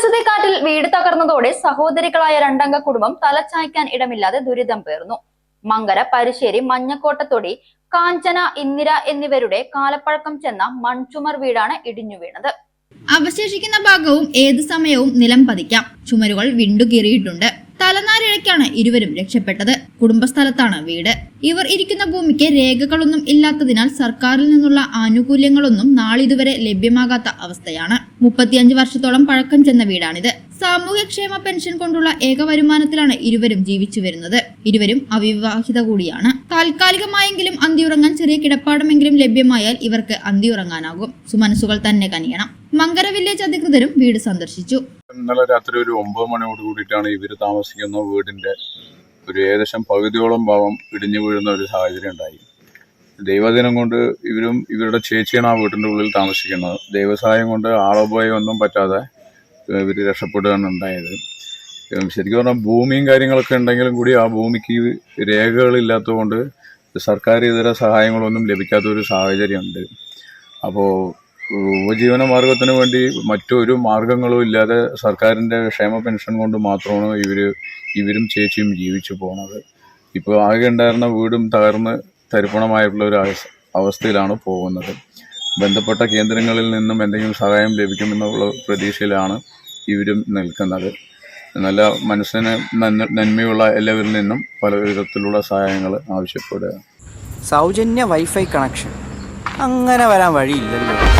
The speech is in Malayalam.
ദിവസത്തെ കാട്ടിൽ വീട് തകർന്നതോടെ സഹോദരികളായ രണ്ടംഗ കുടുംബം തലച്ചായ്ക്കാൻ ഇടമില്ലാതെ ദുരിതം പേർന്നു മങ്കര പരിശ്ശേരി മഞ്ഞക്കോട്ടത്തൊടി കാഞ്ചന ഇന്ദിര എന്നിവരുടെ കാലപ്പഴക്കം ചെന്ന മൺചുമർ വീടാണ് ഇടിഞ്ഞു വീണത്. അവശേഷിക്കുന്ന ഭാഗവും ഏതു സമയവും നിലം പതിക്കാം. ചുമരുകൾ വിണ്ടുകീറിയിട്ടുണ്ട് തലനാരിഴയ്ക്കാണ് ഇരുവരും രക്ഷപ്പെട്ടത്. കുടുംബസ്ഥലത്താണ് വീട്. ഇവർ ഇരിക്കുന്ന ഭൂമിക്ക് രേഖകളൊന്നും ഇല്ലാത്തതിനാൽ സർക്കാരിൽ നിന്നുള്ള ആനുകൂല്യങ്ങളൊന്നും നാളിതുവരെ ലഭ്യമാകാത്ത അവസ്ഥയാണ്. മുപ്പത്തിയഞ്ച് വർഷത്തോളം പഴക്കം ചെന്ന വീടാണിത്. സാമൂഹ്യക്ഷേമ പെൻഷൻ കൊണ്ടുള്ള ഏക വരുമാനത്തിലാണ് ഇരുവരും ജീവിച്ചു വരുന്നത് ഇരുവരും അവിവാഹിത കൂടിയാണ്. താൽക്കാലികമായെങ്കിലും അന്തിയുറങ്ങാൻ ചെറിയ കിടപ്പാടമെങ്കിലും ലഭ്യമായാൽ ഇവർക്ക് അന്തിയുറങ്ങാനാകും. സുമനസുകൾ തന്നെ കനിയണം. മങ്കര വില്ലേജ് അധികൃതരും വീട് സന്ദർശിച്ചു. ഇന്നലെ രാത്രി ഒരു ഒമ്പത് മണിയോട് കൂടിയിട്ടാണ് ഇവർ താമസിക്കുന്ന വീടിന്റെ ഒരു ഏകദേശം പകുതിയോളം ഭാഗം ഇടിഞ്ഞു വീഴുന്ന ഒരു സാഹചര്യം ഉണ്ടായി. ദൈവദിനം കൊണ്ട് ഇവരും ഇവരുടെ ചേച്ചിയാണ് ആ വീട്ടിന്റെ ഉള്ളിൽ താമസിക്കുന്നത്. ദൈവസഹായം കൊണ്ട് ആളോപായം ഒന്നും പറ്റാതെ ഇവർ രക്ഷപ്പെടുകയാണ് ഉണ്ടായത്. ശരിക്കും പറഞ്ഞാൽ ഭൂമിയും കാര്യങ്ങളൊക്കെ ഉണ്ടെങ്കിലും കൂടി ആ ഭൂമിക്ക് രേഖകളില്ലാത്തതുകൊണ്ട് സർക്കാർ ഇതര സഹായങ്ങളൊന്നും ലഭിക്കാത്തൊരു സാഹചര്യമുണ്ട്. അപ്പോൾ ഉപജീവന മാർഗത്തിന് വേണ്ടി മറ്റൊരു മാർഗങ്ങളും ഇല്ലാതെ സർക്കാരിന്റെ ക്ഷേമ പെൻഷൻ കൊണ്ട് മാത്രമാണ് ഇവർ ഇവരും ചേച്ചിയും ജീവിച്ചു പോകുന്നത് ഇപ്പോൾ ആകെ ഉണ്ടായിരുന്ന വീടും തകർന്ന് തരിപ്പണമായിട്ടുള്ള ഒരു അവസ്ഥയിലാണ് പോകുന്നത്. ബന്ധപ്പെട്ട കേന്ദ്രങ്ങളിൽ നിന്നും എന്തെങ്കിലും സഹായം ലഭിക്കുമെന്നുള്ള പ്രതീക്ഷയിലാണ് ഇവരും നിൽക്കുന്നത്. നല്ല മനസ്സിന് നന്മയുള്ള എല്ലാവരിൽ നിന്നും പല വിധത്തിലുള്ള സഹായങ്ങൾ ആവശ്യപ്പെടുക. സൗജന്യ വൈഫൈ കണക്ഷൻ. അങ്ങനെ വരാൻ വഴിയില്ലല്ലോ